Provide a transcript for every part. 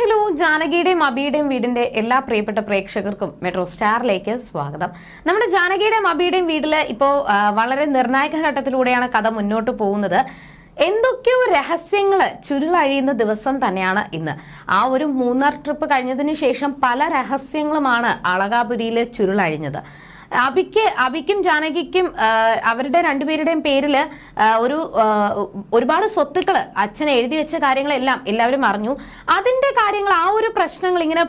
Hello ജാനകിയുടെയും അബിയുടെയും വീടിന്റെ എല്ലാ പ്രിയപ്പെട്ട പ്രേക്ഷകർക്കും മെട്രോ സ്റ്റാറിലേക്ക് സ്വാഗതം. നമ്മുടെ ജാനകിയുടെയും അബിയുടെയും വീട്ടിൽ ഇപ്പോ വളരെ നിർണായക ഘട്ടത്തിലൂടെയാണ് കഥ മുന്നോട്ട് പോകുന്നത്. എന്തൊക്കെയോ രഹസ്യങ്ങൾ ചുരുളഴിയുന്ന ദിവസം തന്നെയാണ് ഇന്ന്. ആ ഒരു മൂന്നാർ ട്രിപ്പ് കഴിഞ്ഞതിന് ശേഷം പല രഹസ്യങ്ങളുമാണ് അളകാപുരിയിൽ ചുരുളഴിഞ്ഞത് അബിക്ക് അബിക്കും ജാനകിക്കും അവരുടെ രണ്ടുപേരുടെയും പേരിൽ ഒരു ഒരുപാട് സ്വത്തുക്കൾ അച്ഛൻ എഴുതി വെച്ച കാര്യങ്ങളെല്ലാം എല്ലാവരും അറിഞ്ഞു. അതിന്റെ കാര്യങ്ങൾ ആ ഒരു പ്രശ്നങ്ങൾ ഇങ്ങനെ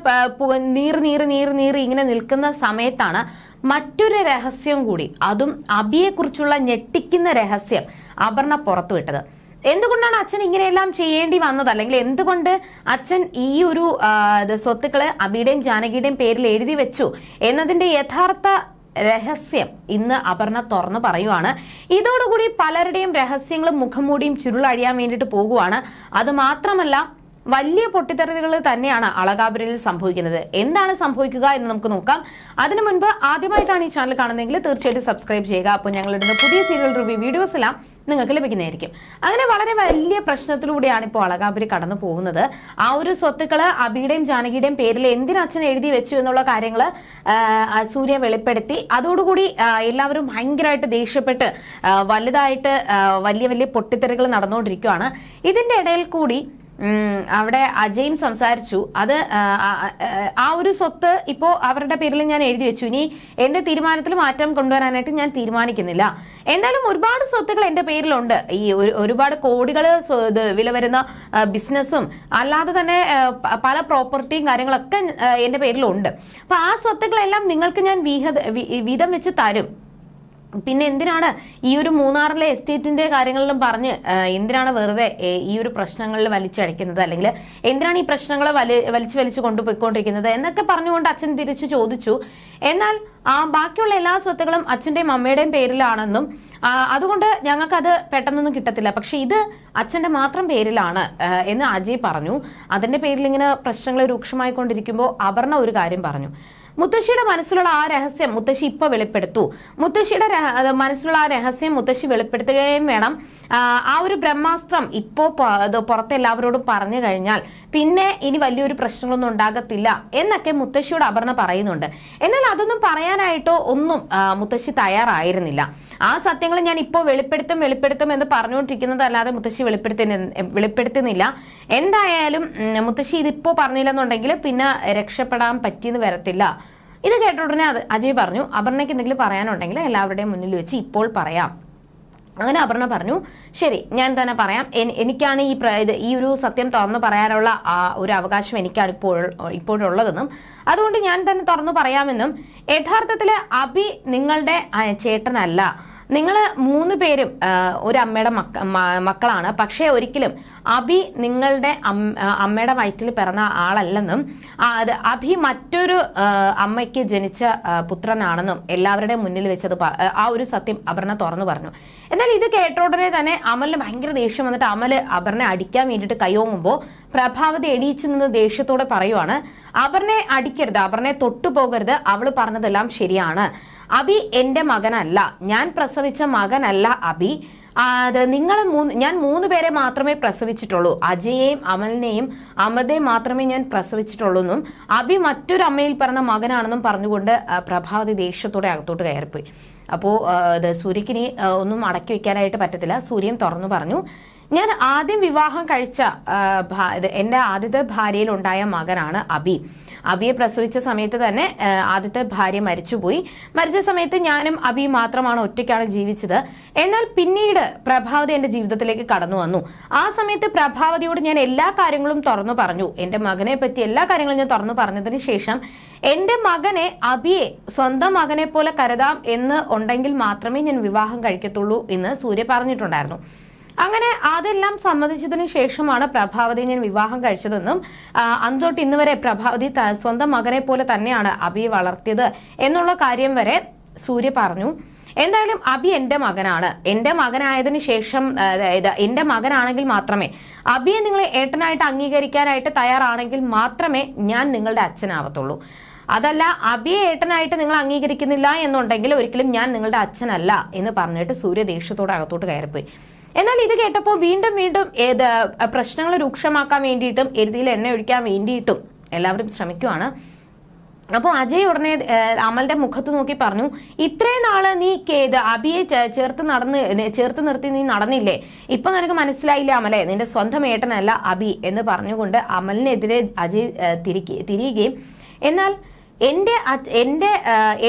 നീർ നീർ നീറി നീറി ഇങ്ങനെ നിൽക്കുന്ന സമയത്താണ് മറ്റൊരു രഹസ്യം കൂടി. അതും അബിയെക്കുറിച്ചുള്ള ഞെട്ടിക്കുന്ന രഹസ്യം അപർണ പുറത്തുവിട്ടത്. എന്തുകൊണ്ടാണ് അച്ഛൻ ഇങ്ങനെയെല്ലാം ചെയ്യേണ്ടി വന്നത്? അല്ലെങ്കിൽ എന്തുകൊണ്ട് അച്ഛൻ ഈ ഒരു സ്വത്തുക്കൾ അബിയുടെയും ജാനകിയുടെയും പേരിൽ എഴുതി വെച്ചു? എന്നതിന്റെ യഥാർത്ഥ രഹസ്യം. ഇന്ന് അപർണ തുറന്നു പറയുവാണ്. ഇതോടുകൂടി പലരുടെയും രഹസ്യങ്ങളും മുഖംമൂടിയും ചുരുളഴിയാൻ വേണ്ടിയിട്ട് പോകുവാണ്. അത് മാത്രമല്ല വലിയ പൊട്ടിത്തെറികൾ തന്നെയാണ് അളകാപുരയിൽ സംഭവിക്കുന്നത്. എന്താണ് സംഭവിക്കുക എന്ന് നമുക്ക് നോക്കാം. അതിനു മുൻപ് ആദ്യമായിട്ടാണ് ഈ ചാനൽ കാണുന്നതെങ്കിൽ തീർച്ചയായിട്ടും സബ്സ്ക്രൈബ് ചെയ്യുക. അപ്പോൾ ഞങ്ങളിടുന്ന പുതിയ സീരിയൽ റിവ്യൂ വീഡിയോസ് എല്ലാം നിങ്ങൾക്ക് ലഭിക്കുന്നതായിരിക്കും. അങ്ങനെ വളരെ വലിയ പ്രശ്നത്തിലൂടെയാണ് ഇപ്പോൾ അളകാപുരി കടന്നു പോകുന്നത്. ആ ഒരു സ്വത്തുക്കൾ അബിയുടെയും ജാനകിയുടെയും പേരിൽ എന്തിനച്ഛൻ എഴുതി വെച്ചു എന്നുള്ള കാര്യങ്ങൾ സൂര്യ വെളിപ്പെടുത്തി. അതോടുകൂടി എല്ലാവരും ഭയങ്കരമായിട്ട് ദേഷ്യപ്പെട്ട് വലുതായിട്ട് വലിയ വലിയ പൊട്ടിത്തെറികൾ നടന്നുകൊണ്ടിരിക്കുകയാണ്. ഇതിന്റെ ഇടയിൽ കൂടി അവിടെ അജയും സംസാരിച്ചു. അത് ആ, ഒരു സ്വത്ത് ഇപ്പോ അവരുടെ പേരിൽ ഞാൻ എഴുതി വെച്ചു. ഇനി എന്റെ തീരുമാനത്തിൽ മാറ്റം കൊണ്ടുവരാനായിട്ട് ഞാൻ തീരുമാനിക്കുന്നില്ല. എന്തായാലും ഒരുപാട് സ്വത്തുകൾ എന്റെ പേരിലുണ്ട്. ഈ ഒരുപാട് കോടികൾ വില വരുന്ന ബിസിനസ്സും അല്ലാതെ തന്നെ പല പ്രോപ്പർട്ടിയും കാര്യങ്ങളൊക്കെ എന്റെ പേരിലുണ്ട്. അപ്പൊ ആ സ്വത്തുക്കളെല്ലാം നിങ്ങൾക്ക് ഞാൻ വീഹ വീതം വെച്ച് തരും. പിന്നെ എന്തിനാണ് ഈ ഒരു മൂന്നാറിലെ എസ്റ്റേറ്റിന്റെ കാര്യങ്ങളിലും പറഞ്ഞ് എന്തിനാണ് വെറുതെ ഈ ഒരു പ്രശ്നങ്ങളിൽ വലിച്ചഴക്കുന്നത് അല്ലെങ്കിൽ എന്തിനാണ് ഈ പ്രശ്നങ്ങൾ വലി വലിച്ചു വലിച്ചു കൊണ്ടുപോയിക്കൊണ്ടിരിക്കുന്നത്? എന്നൊക്കെ പറഞ്ഞുകൊണ്ട് അച്ഛൻ തിരിച്ചു ചോദിച്ചു. എന്നാൽ ആ ബാക്കിയുള്ള എല്ലാ സ്വത്തുകളും അച്ഛന്റെയും അമ്മയുടെയും പേരിലാണെന്നും അതുകൊണ്ട് ഞങ്ങൾക്കത് പെട്ടെന്നൊന്നും കിട്ടത്തില്ല. പക്ഷെ ഇത് അച്ഛന്റെ മാത്രം പേരിലാണ് എന്ന് അജയ് പറഞ്ഞു. അതിന്റെ പേരിൽ ഇങ്ങനെ പ്രശ്നങ്ങൾ രൂക്ഷമായിക്കൊണ്ടിരിക്കുമ്പോൾ അപർണ ഒരു കാര്യം പറഞ്ഞു. മുത്തശ്ശിയുടെ മനസ്സിലുള്ള ആ രഹസ്യം മുത്തശ്ശി ഇപ്പൊ വെളിപ്പെടുത്തു. മുത്തശ്ശിയുടെ മനസ്സിലുള്ള ആ രഹസ്യം മുത്തശ്ശി വെളിപ്പെടുത്തുകയും വേണം. ആ, ഒരു ബ്രഹ്മാസ്ത്രം ഇപ്പോ പുറത്തെല്ലാവരോടും പറഞ്ഞു കഴിഞ്ഞാൽ പിന്നെ ഇനി വലിയൊരു പ്രശ്നങ്ങളൊന്നും ഉണ്ടാകത്തില്ല എന്നൊക്കെ മുത്തശ്ശിയോട് അപർണ പറയുന്നുണ്ട്. എന്നാൽ അതൊന്നും പറയാനായിട്ടോ ഒന്നും മുത്തശ്ശി തയ്യാറായിരുന്നില്ല. ആ സത്യങ്ങൾ ഞാൻ ഇപ്പോൾ വെളിപ്പെടുത്തും വെളിപ്പെടുത്തും എന്ന് പറഞ്ഞുകൊണ്ടിരിക്കുന്നത് അല്ലാതെ മുത്തശ്ശി വെളിപ്പെടുത്തി വെളിപ്പെടുത്തുന്നില്ല. എന്തായാലും മുത്തശ്ശി ഇതിപ്പോ പറഞ്ഞില്ലെന്നുണ്ടെങ്കിൽ പിന്നെ രക്ഷപ്പെടാൻ പറ്റിയെന്ന് വരത്തില്ല. ഇത് കേട്ട ഉടനെ അജയ് പറഞ്ഞു അപർണയ്ക്ക് എന്തെങ്കിലും പറയാനുണ്ടെങ്കിൽ എല്ലാവരുടെയും മുന്നിൽ വെച്ച് ഇപ്പോൾ പറയാം. അങ്ങനെ അപർണ പറഞ്ഞു ശരി ഞാൻ തന്നെ പറയാം. എനി- എനിക്കാണ് ഈ ഇത് ഈ ഒരു സത്യം തുറന്നു പറയാനുള്ള ഒരു അവകാശം എനിക്കാണ് ഇപ്പോൾ ഇപ്പോഴുള്ളതെന്നും അതുകൊണ്ട് ഞാൻ തന്നെ തുറന്നു പറയാമെന്നും യഥാർത്ഥത്തിൽ അബി നിങ്ങളുടെ ചേട്ടനല്ല. നിങ്ങൾ മൂന്ന് പേരും ഒരു അമ്മയുടെ മക്ക- മക്കളാണ്. പക്ഷേ ഒരിക്കലും അഭി നിങ്ങളുടെ അമ്മയുടെ വയറ്റിൽ പിറന്ന ആളല്ലെന്നും അത് അഭി മറ്റൊരു അമ്മയ്ക്ക് ജനിച്ച പുത്രനാണെന്നും എല്ലാവരുടെയും മുന്നിൽ വെച്ചത് ആ ഒരു സത്യം അപർണ തുറന്നു പറഞ്ഞു. എന്നാൽ ഇത് കേട്ട ഉടനെ തന്നെ അമലിന് ഭയങ്കര ദേഷ്യം വന്നിട്ട് അമൽ അപർണയെ അടിക്കാൻ വേണ്ടിയിട്ട് കൈയോങ്ങുമ്പോൾ പ്രഭാവതി എണീച്ചു നിന്ന് ദേഷ്യത്തോടെ പറയുവാണ് അപർണയെ അടിക്കരുത് അപർണയെ തൊട്ടുപോകരുത് അവൾ പറഞ്ഞതെല്ലാം ശരിയാണ്. അബി എന്റെ മകനല്ല. ഞാൻ പ്രസവിച്ച മകനല്ല അബി. നിങ്ങൾ മൂന്ന് ഞാൻ മൂന്ന് പേരെ മാത്രമേ പ്രസവിച്ചിട്ടുള്ളൂ. അജയേയും അമലിനെയും അമൃതയും മാത്രമേ ഞാൻ പ്രസവിച്ചിട്ടുള്ളൂ എന്നും അബി മറ്റൊരു അമ്മയിൽ പറഞ്ഞ മകനാണെന്നും പറഞ്ഞുകൊണ്ട് പ്രഭാവതി ദേഷ്യത്തോടെ അകത്തോട്ട് കയറിപ്പോയി. അപ്പോൾ സൂര്യക്കിനി ഒന്നും അടക്കി വെക്കാനായിട്ട് പറ്റത്തില്ല. സൂര്യൻ തുറന്നു പറഞ്ഞു ഞാൻ ആദ്യം വിവാഹം കഴിച്ച എന്റെ ആദ്യത്തെ ഭാര്യയിൽ ഉണ്ടായ മകനാണ് അബി. അബിയെ പ്രസവിച്ച സമയത്ത് തന്നെ ആദ്യത്തെ ഭാര്യ മരിച്ചുപോയി. മരിച്ച സമയത്ത് ഞാനും അബി മാത്രമാണ് ഒറ്റയ്ക്കാണ് ജീവിച്ചത്. എന്നാൽ പിന്നീട് പ്രഭാവതി എന്റെ ജീവിതത്തിലേക്ക് കടന്നു വന്നു. ആ സമയത്ത് പ്രഭാവതിയോട് ഞാൻ എല്ലാ കാര്യങ്ങളും തുറന്നു പറഞ്ഞു. എന്റെ മകനെ പറ്റി എല്ലാ കാര്യങ്ങളും ഞാൻ തുറന്നു പറഞ്ഞതിന് ശേഷം എന്റെ മകനെ അബിയെ സ്വന്തം മകനെ പോലെ കരുതാം എന്ന് ഉണ്ടെങ്കിൽ മാത്രമേ ഞാൻ വിവാഹം കഴിക്കത്തുള്ളൂ എന്ന് സൂര്യ പറഞ്ഞിട്ടുണ്ടായിരുന്നു. അങ്ങനെ അതെല്ലാം സമ്മതിച്ചതിനു ശേഷമാണ് പ്രഭാവതി ഞാൻ വിവാഹം കഴിച്ചതെന്നും ആ, അന്ന് തൊട്ട് ഇന്ന് വരെ പ്രഭാവതി സ്വന്തം മകനെ പോലെ തന്നെയാണ് അബിയെ വളർത്തിയത് എന്നുള്ള കാര്യം വരെ സൂര്യ പറഞ്ഞു. എന്തായാലും അബി എന്റെ മകനാണ്. എന്റെ മകനായതിനു ശേഷം അതായത് എന്റെ മകനാണെങ്കിൽ മാത്രമേ അബിയെ നിങ്ങൾ ഏട്ടനായിട്ട് അംഗീകരിക്കാനായിട്ട് തയ്യാറാണെങ്കിൽ മാത്രമേ ഞാൻ നിങ്ങളുടെ അച്ഛനാവത്തുള്ളൂ. അതല്ല അബിയെ ഏട്ടനായിട്ട് നിങ്ങൾ അംഗീകരിക്കുന്നില്ല എന്നുണ്ടെങ്കിൽ ഒരിക്കലും ഞാൻ നിങ്ങളുടെ അച്ഛനല്ല എന്ന് പറഞ്ഞിട്ട് സൂര്യ ദേഷ്യത്തോടെ അകത്തോട്ട് കയറിപ്പോയി. എന്നാൽ ഇത് കേട്ടപ്പോൾ വീണ്ടും വീണ്ടും ഏത് പ്രശ്നങ്ങൾ രൂക്ഷമാക്കാൻ വേണ്ടിയിട്ടും എരുതിയിൽ എണ്ണ ഒഴിക്കാൻ വേണ്ടിയിട്ടും എല്ലാവരും ശ്രമിക്കുവാണ്. അപ്പോൾ അജയ് ഉടനെ അമലിന്റെ മുഖത്ത് നോക്കി പറഞ്ഞു ഇത്രയും നാൾ നീ കേത് അബിയെ ചേർത്ത് നടന്ന് ചേർത്ത് നിർത്തി നീ നടന്നില്ലേ? ഇപ്പൊ നിനക്ക് മനസ്സിലായില്ലേ അമലെ? നിന്റെ സ്വന്തം ഏട്ടനല്ല അബി എന്ന് പറഞ്ഞുകൊണ്ട് അമലിനെതിരെ അജയ് തിരികെ തിരിയുകയും. എന്നാൽ എന്റെ എന്റെ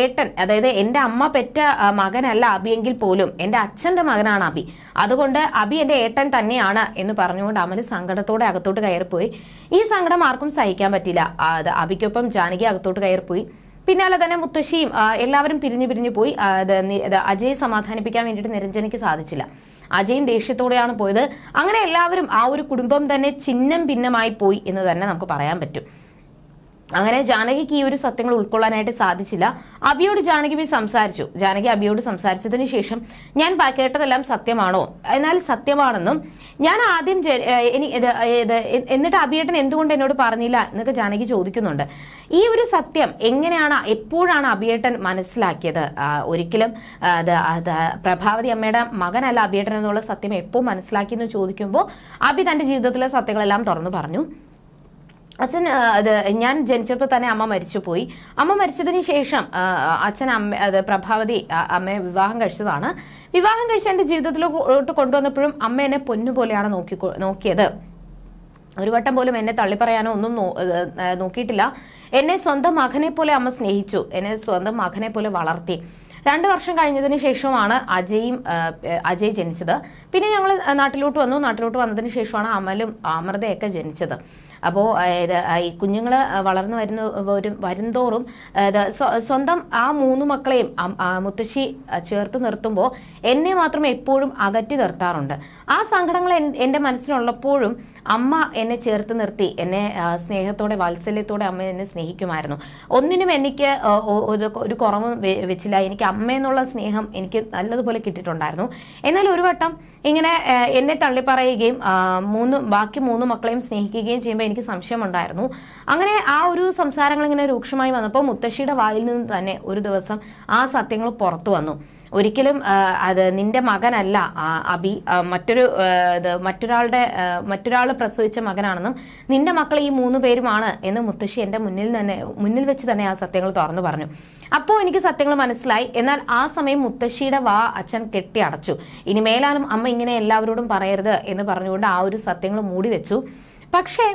ഏട്ടൻ അതായത് എന്റെ അമ്മ പെറ്റ മകനല്ല അബിയെങ്കിൽ പോലും എന്റെ അച്ഛന്റെ മകനാണ് അബി. അതുകൊണ്ട് അബി എന്റെ ഏട്ടൻ തന്നെയാണ് എന്ന് പറഞ്ഞുകൊണ്ട് അമൽ സങ്കടത്തോടെ അകത്തോട്ട് കയറിപ്പോയി. ഈ സങ്കടം ആർക്കും സഹിക്കാൻ പറ്റില്ല. അത് അബിക്കൊപ്പം ജാനകി അകത്തോട്ട് കയറിപ്പോയി. പിന്നാലെ തന്നെ മുത്തശ്ശിയും എല്ലാവരും പിരിഞ്ഞു പിരിഞ്ഞു പോയി. അജയെ സമാധാനിപ്പിക്കാൻ വേണ്ടിയിട്ട് നിരഞ്ജനയ്ക്ക് സാധിച്ചില്ല. അജയും ദേഷ്യത്തോടെയാണ് പോയത്. അങ്ങനെ എല്ലാവരും ആ ഒരു കുടുംബം തന്നെ ചിഹ്നം ഭിന്നമായി പോയി എന്ന് തന്നെ നമുക്ക് പറയാൻ പറ്റും. അങ്ങനെ ജാനകിക്ക് ഈ ഒരു സത്യങ്ങൾ ഉൾക്കൊള്ളാനായിട്ട് സാധിച്ചില്ല. അബിയോട് ജാനകി പോയി സംസാരിച്ചു. ജാനകി അബിയോട് സംസാരിച്ചതിന് ശേഷം ഞാൻ കേട്ടതെല്ലാം സത്യമാണോ? എന്നാൽ സത്യമാണെന്നും ഞാൻ ആദ്യം എന്നിട്ട് അബിയേട്ടൻ എന്തുകൊണ്ട് എന്നോട് പറഞ്ഞില്ല? എന്നൊക്കെ ജാനകി ചോദിക്കുന്നുണ്ട്. ഈ ഒരു സത്യം എങ്ങനെയാണ് എപ്പോഴാണ് അബിയേട്ടൻ മനസ്സിലാക്കിയത്? ഒരിക്കലും പ്രഭാവതി അമ്മയുടെ മകനല്ല അബിയേട്ടൻ എന്നുള്ള സത്യം എപ്പോൾ മനസ്സിലാക്കി എന്ന് ചോദിക്കുമ്പോൾ അബി തന്റെ ജീവിതത്തിലെ സത്യങ്ങളെല്ലാം തുറന്നു പറഞ്ഞു. അച്ഛൻ അത് ഞാൻ ജനിച്ചപ്പോൾ തന്നെ അമ്മ മരിച്ചുപോയി. അമ്മ മരിച്ചതിന് ശേഷം അച്ഛൻ അമ്മ അത് പ്രഭാവതി അമ്മയെ വിവാഹം കഴിച്ചതാണ്. വിവാഹം കഴിച്ച എന്റെ ജീവിതത്തിലോട്ട് കൊണ്ടുവന്നപ്പോഴും അമ്മ എന്നെ പൊന്നുപോലെയാണ് നോക്കി നോക്കിയത്. ഒരു വട്ടം പോലും എന്നെ തള്ളിപ്പറയാനോ ഒന്നും നോക്കിയിട്ടില്ല. എന്നെ സ്വന്തം മകനെ പോലെ അമ്മ സ്നേഹിച്ചു. എന്നെ സ്വന്തം മകനെ പോലെ വളർത്തി. രണ്ട് വർഷം കഴിഞ്ഞതിന് ശേഷമാണ് അജയും അജയ് ജനിച്ചത്. പിന്നെ ഞങ്ങൾ നാട്ടിലോട്ട് വന്നു. നാട്ടിലോട്ട് വന്നതിന് ശേഷമാണ് അമലും അമൃതയൊക്കെ ജനിച്ചത്. അപ്പോൾ ഈ കുഞ്ഞുങ്ങൾ വളർന്നു വരുന്ന വരും വരുംതോറും സ്വന്തം ആ മൂന്ന് മക്കളെയും മുത്തശ്ശി ചേർത്ത് നിർത്തുമ്പോൾ എന്നെ മാത്രം എപ്പോഴും അകറ്റി നിർത്താറുണ്ട്. ആ സങ്കടങ്ങൾ എൻ- എന്റെ മനസ്സിലുള്ളപ്പോഴും അമ്മ എന്നെ ചേർത്ത് നിർത്തി. എന്നെ സ്നേഹത്തോടെ വാത്സല്യത്തോടെ അമ്മ എന്നെ സ്നേഹിക്കുമായിരുന്നു. ഒന്നിനും എനിക്ക് ഒരു കുറവും വെച്ചില്ല. എനിക്ക് അമ്മയെന്നുള്ള സ്നേഹം എനിക്ക് നല്ലതുപോലെ കിട്ടിയിട്ടുണ്ടായിരുന്നു. എന്നാൽ ഒരു വട്ടം ഇങ്ങനെ എന്നെ തള്ളിപ്പറയുകയും മൂന്ന് ബാക്കി മൂന്ന് മക്കളെയും സ്നേഹിക്കുകയും ചെയ്യുമ്പോൾ എനിക്ക് സംശയമുണ്ടായിരുന്നു. അങ്ങനെ ആ ഒരു സംസാരങ്ങൾ ഇങ്ങനെ രൂക്ഷമായി വന്നപ്പോൾ മുത്തശ്ശിയുടെ വായിൽ നിന്ന് തന്നെ ഒരു ദിവസം ആ സത്യങ്ങൾ പുറത്തു വന്നു. ഒരിക്കലും അത് നിന്റെ മകനല്ല അബി മറ്റൊരു മറ്റൊരാളുടെ മറ്റൊരാൾ പ്രസവിച്ച മകനാണെന്നും നിന്റെ മക്കൾ ഈ മൂന്ന് പേരുമാണ് എന്ന് മുത്തശ്ശി എന്റെ മുന്നിൽ തന്നെ മുന്നിൽ വെച്ച് തന്നെ ആ സത്യങ്ങൾ തുറന്നു പറഞ്ഞു. അപ്പോൾ എനിക്ക് സത്യങ്ങൾ മനസ്സിലായി. എന്നാൽ ആ സമയം മുത്തശ്ശിയുടെ വാ അച്ഛൻ കെട്ടി അടച്ചു. ഇനി മേലാലും അമ്മ ഇങ്ങനെ എല്ലാവരോടും പറയരുത് എന്ന് പറഞ്ഞുകൊണ്ട് ആ ഒരു സത്യങ്ങൾ മൂടി വെച്ചു. പക്ഷേ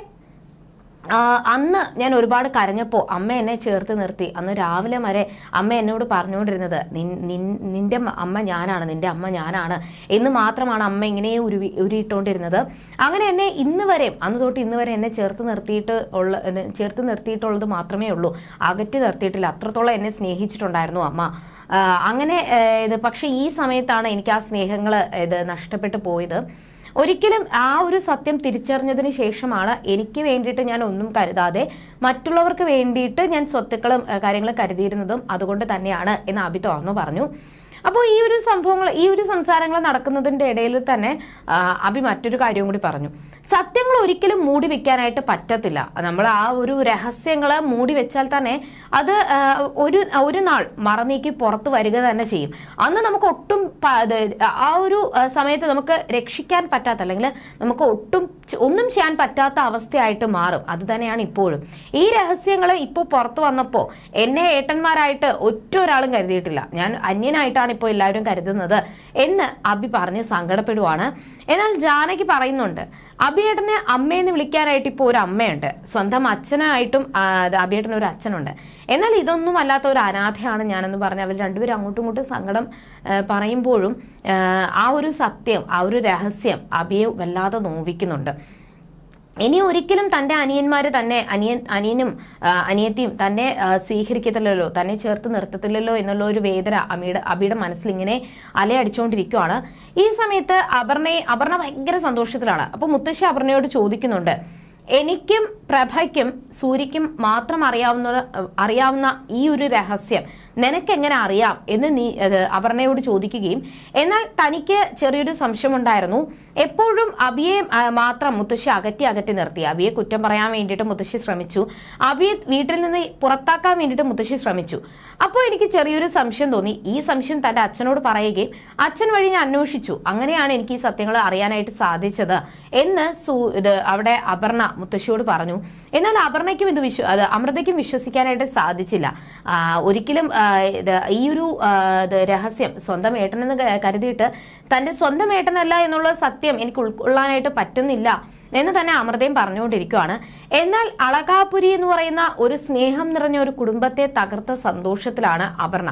അന്ന് ഞാൻ ഒരുപാട് കരഞ്ഞപ്പോൾ അമ്മ എന്നെ ചേർത്ത് നിർത്തി. അന്ന് രാവിലെ വരെ അമ്മ എന്നോട് പറഞ്ഞുകൊണ്ടിരുന്നത് "നിൻ- നിൻ- നിന്റെ അമ്മ ഞാനാണ് നിന്റെ അമ്മ ഞാനാണ് എന്ന് മാത്രമാണ് അമ്മ ഇങ്ങനെ ഉരുവി ഉരുവിട്ടുകൊണ്ടിരുന്നത് അങ്ങനെ എന്നെ ഇന്ന് വരെയും അന്ന് തൊട്ട് ഇന്ന് വരെ എന്നെ ചേർത്ത് നിർത്തിയിട്ട് ഉള്ള ചേർത്ത് നിർത്തിയിട്ടുള്ളത് മാത്രമേ ഉള്ളൂ. അകറ്റി നിർത്തിയിട്ടില്ല. അത്രത്തോളം എന്നെ സ്നേഹിച്ചിട്ടുണ്ടായിരുന്നു അമ്മ. അങ്ങനെ ഇത് പക്ഷേ ഈ സമയത്താണ് എനിക്ക് ആ സ്നേഹങ്ങൾ ഇത് നഷ്ടപ്പെട്ടു പോയത്. ഒരിക്കലും ആ ഒരു സത്യം തിരിച്ചറിഞ്ഞതിന് ശേഷമാണ് എനിക്ക് വേണ്ടിയിട്ട് ഞാൻ ഒന്നും കരുതാതെ മറ്റുള്ളവർക്ക് വേണ്ടിയിട്ട് ഞാൻ സ്വത്തുക്കളും കാര്യങ്ങളും കരുതിയിരുന്നതും അതുകൊണ്ട് തന്നെയാണ് എന്ന് അബി തുറന്നു പറഞ്ഞു. അപ്പോൾ ഈ ഒരു സംഭവങ്ങൾ ഈ ഒരു സംസാരങ്ങൾ നടക്കുന്നതിന്റെ ഇടയിൽ തന്നെ അബി മറ്റൊരു കാര്യവും കൂടി പറഞ്ഞു. സത്യങ്ങൾ ഒരിക്കലും മൂടി വെക്കാനായിട്ട് പറ്റത്തില്ല. നമ്മൾ ആ ഒരു രഹസ്യങ്ങൾ മൂടി വെച്ചാൽ തന്നെ അത് ഒരു ഒരു നാൾ മറന്നീക്കി പുറത്തു വരിക തന്നെ ചെയ്യും. അന്ന് നമുക്ക് ഒട്ടും ആ ഒരു സമയത്ത് നമുക്ക് രക്ഷിക്കാൻ പറ്റാത്ത അല്ലെങ്കിൽ നമുക്ക് ഒട്ടും ഒന്നും ചെയ്യാൻ പറ്റാത്ത അവസ്ഥയായിട്ട് മാറും. അത് തന്നെയാണ് ഇപ്പോഴും. ഈ രഹസ്യങ്ങൾ ഇപ്പോൾ പുറത്തു വന്നപ്പോൾ എന്നെ ഏട്ടന്മാരായിട്ട് ഒറ്റ ഒരാളും കരുതിയിട്ടില്ല. ഞാൻ അന്യനായിട്ടാണ് ഇപ്പോൾ എല്ലാവരും കരുതുന്നത്. എന്ന് അബി പറഞ്ഞ് സങ്കടപ്പെടുവാണ്. എന്നാൽ ജാനകി പറയുന്നുണ്ട് അബിയേട്ടനെ അമ്മയെന്ന് വിളിക്കാനായിട്ട് ഇപ്പോൾ ഒരു അമ്മയുണ്ട്. സ്വന്തം അച്ഛനായിട്ടും അബിയേട്ടൻ ഒരു അച്ഛനുണ്ട്. എന്നാൽ ഇതൊന്നും അല്ലാത്ത ഒരു അനാഥയാണ് ഞാനെന്ന് പറഞ്ഞ് അവർ രണ്ടുപേരും അങ്ങോട്ടും ഇങ്ങോട്ടും സങ്കടം പറയുമ്പോഴും ആ ഒരു സത്യം ആ ഒരു രഹസ്യം അബിയെ വല്ലാതെ നോവിക്കുന്നുണ്ട്. ഇനി ഒരിക്കലും തന്റെ അനിയന്മാർ തന്നെ അനിയൻ അനിയനും അനിയത്തിയും തന്നെ സ്വീകരിക്കത്തില്ലല്ലോ തന്നെ ചേർത്ത് നിർത്തത്തില്ലല്ലോ എന്നുള്ള ഒരു വേദന അമ്മയുടെ അബിയുടെ മനസ്സിൽ ഇങ്ങനെ അലയടിച്ചുകൊണ്ടിരിക്കുവാണ് ഈ സമയത്ത് അപർണയെ അപർണ ഭയങ്കര സന്തോഷത്തിലാണ്. അപ്പോൾ മുത്തശ്ശി അപർണയോട് ചോദിക്കുന്നുണ്ട് എനിക്കും പ്രഭയ്ക്കും സൂര്യക്കും മാത്രം അറിയാവുന്ന അറിയാവുന്ന ഈ ഒരു രഹസ്യം നിനക്കെങ്ങനെ അറിയാം എന്ന് നീ അപർണയോട് ചോദിക്കുകയും എന്നാൽ തനിക്ക് ചെറിയൊരു സംശയമുണ്ടായിരുന്നു. എപ്പോഴും അബിയെ മാത്രം മുത്തശ്ശി അകറ്റി അകറ്റി നിർത്തി. അബിയെ കുറ്റം പറയാൻ വേണ്ടിയിട്ട് മുത്തശ്ശി ശ്രമിച്ചു. അബിയെ വീട്ടിൽ നിന്ന് പുറത്താക്കാൻ വേണ്ടിയിട്ട് മുത്തശ്ശി ശ്രമിച്ചു. അപ്പോൾ എനിക്ക് ചെറിയൊരു സംശയം തോന്നി. ഈ സംശയം തന്റെ അച്ഛനോട് പറയുകയും അച്ഛൻ വഴി ഞാൻ അന്വേഷിച്ചു. അങ്ങനെയാണ് എനിക്ക് ഈ സത്യങ്ങൾ അറിയാനായിട്ട് സാധിച്ചത് എന്ന് അവിടെ അപർണ മുത്തശ്ശിയോട് പറഞ്ഞു. എന്നാൽ അപർണയ്ക്കും ഇത് വിശ്വ അമൃതയ്ക്കും വിശ്വസിക്കാനായിട്ട് സാധിച്ചില്ല. ഒരിക്കലും ഈ ഒരു രഹസ്യം സ്വന്തം ഏട്ടനെന്ന് കരുതിയിട്ട് തന്റെ സ്വന്തം ഏട്ടനല്ല എന്നുള്ള സത്യം എനിക്ക് ഉൾക്കൊള്ളാനായിട്ട് പറ്റുന്നില്ല എന്ന് തന്നെ അമൃതയും പറഞ്ഞുകൊണ്ടിരിക്കുകയാണ് എന്നാൽ അളകാപുരി എന്ന് പറയുന്ന ഒരു സ്നേഹം നിറഞ്ഞ ഒരു കുടുംബത്തെ തകർത്ത സന്തോഷത്തിലാണ് അപർണ.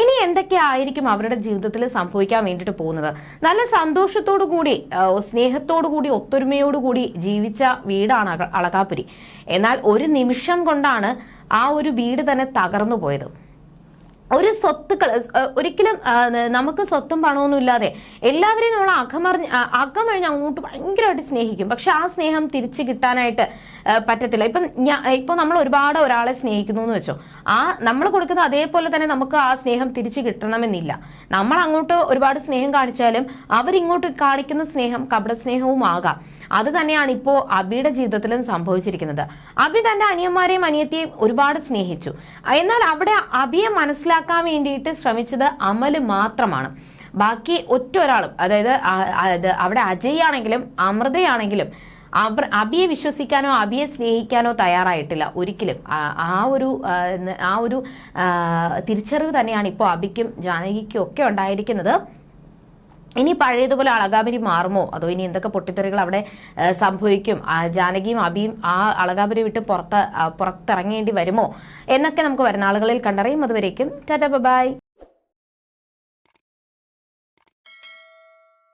ഇനി എന്തൊക്കെയായിരിക്കും അവരുടെ ജീവിതത്തിൽ സംഭവിക്കാൻ വേണ്ടിയിട്ട് പോകുന്നത്? നല്ല സന്തോഷത്തോടു കൂടി സ്നേഹത്തോടു കൂടി ഒത്തൊരുമയോടു കൂടി ജീവിച്ച വീടാണ് അളകാപുരി എന്നാൽ ഒരു നിമിഷം കൊണ്ടാണ് ആ ഒരു വീട് തന്നെ തകർന്നു പോയത്. ഒരു സ്വത്തുക്കൾ ഒരിക്കലും നമുക്ക് സ്വത്തും പണമൊന്നും ഇല്ലാതെ എല്ലാവരെയും നമ്മൾ അകമറിഞ്ഞ് അകമഴിഞ്ഞ് അങ്ങോട്ട് ഭയങ്കരമായിട്ട് സ്നേഹിക്കും. പക്ഷെ ആ സ്നേഹം തിരിച്ചു കിട്ടാനായിട്ട് പറ്റത്തില്ല. ഇപ്പം ഇപ്പൊ നമ്മൾ ഒരുപാട് ഒരാളെ സ്നേഹിക്കുന്നു എന്ന് വെച്ചോ. ആ നമ്മൾ കൊടുക്കുന്ന അതേപോലെ തന്നെ നമുക്ക് ആ സ്നേഹം തിരിച്ചു കിട്ടണമെന്നില്ല. നമ്മൾ അങ്ങോട്ട് ഒരുപാട് സ്നേഹം കാണിച്ചാലും അവരിങ്ങോട്ട് കാണിക്കുന്ന സ്നേഹം കപട സ്നേഹവും ആകാം. അത് തന്നെയാണ് ഇപ്പോൾ അബിയുടെ ജീവിതത്തിലും സംഭവിച്ചിരിക്കുന്നത്. അബി തന്റെ അനിയന്മാരെയും അനിയത്തെയും ഒരുപാട് സ്നേഹിച്ചു. എന്നാൽ അവിടെ അബിയെ മനസ്സിലാക്കാൻ വേണ്ടിയിട്ട് ശ്രമിച്ചത് അമൽ മാത്രമാണ്. ബാക്കി ഒറ്റ ഒരാളും അതായത് അവിടെ അജയ് ആണെങ്കിലും അമൃതയാണെങ്കിലും അബിയെ വിശ്വസിക്കാനോ അബിയെ സ്നേഹിക്കാനോ തയ്യാറായിട്ടില്ല. ഒരിക്കലും. ആ- ഒരു ആ, ഒരു തിരിച്ചറിവ് തന്നെയാണ് ഇപ്പോൾ അബിക്കും ജാനകിക്കും ഒക്കെ ഉണ്ടായിരിക്കുന്നത്. ഇനി പഴയതുപോലെ അളകാപുരി മാറുമോ? അതോ ഇനി എന്തൊക്കെ പൊട്ടിത്തെറികൾ അവിടെ സംഭവിക്കും? ജാനകിയും അബിയും ആ അളകാപുരി വിട്ട് പുറത്ത് പുറത്തിറങ്ങേണ്ടി വരുമോ? എന്നൊക്കെ നമുക്ക് വരുന്ന ആളുകളിൽ കണ്ടറിയും. അതുവരേക്കും ടാറ്റ ബൈ.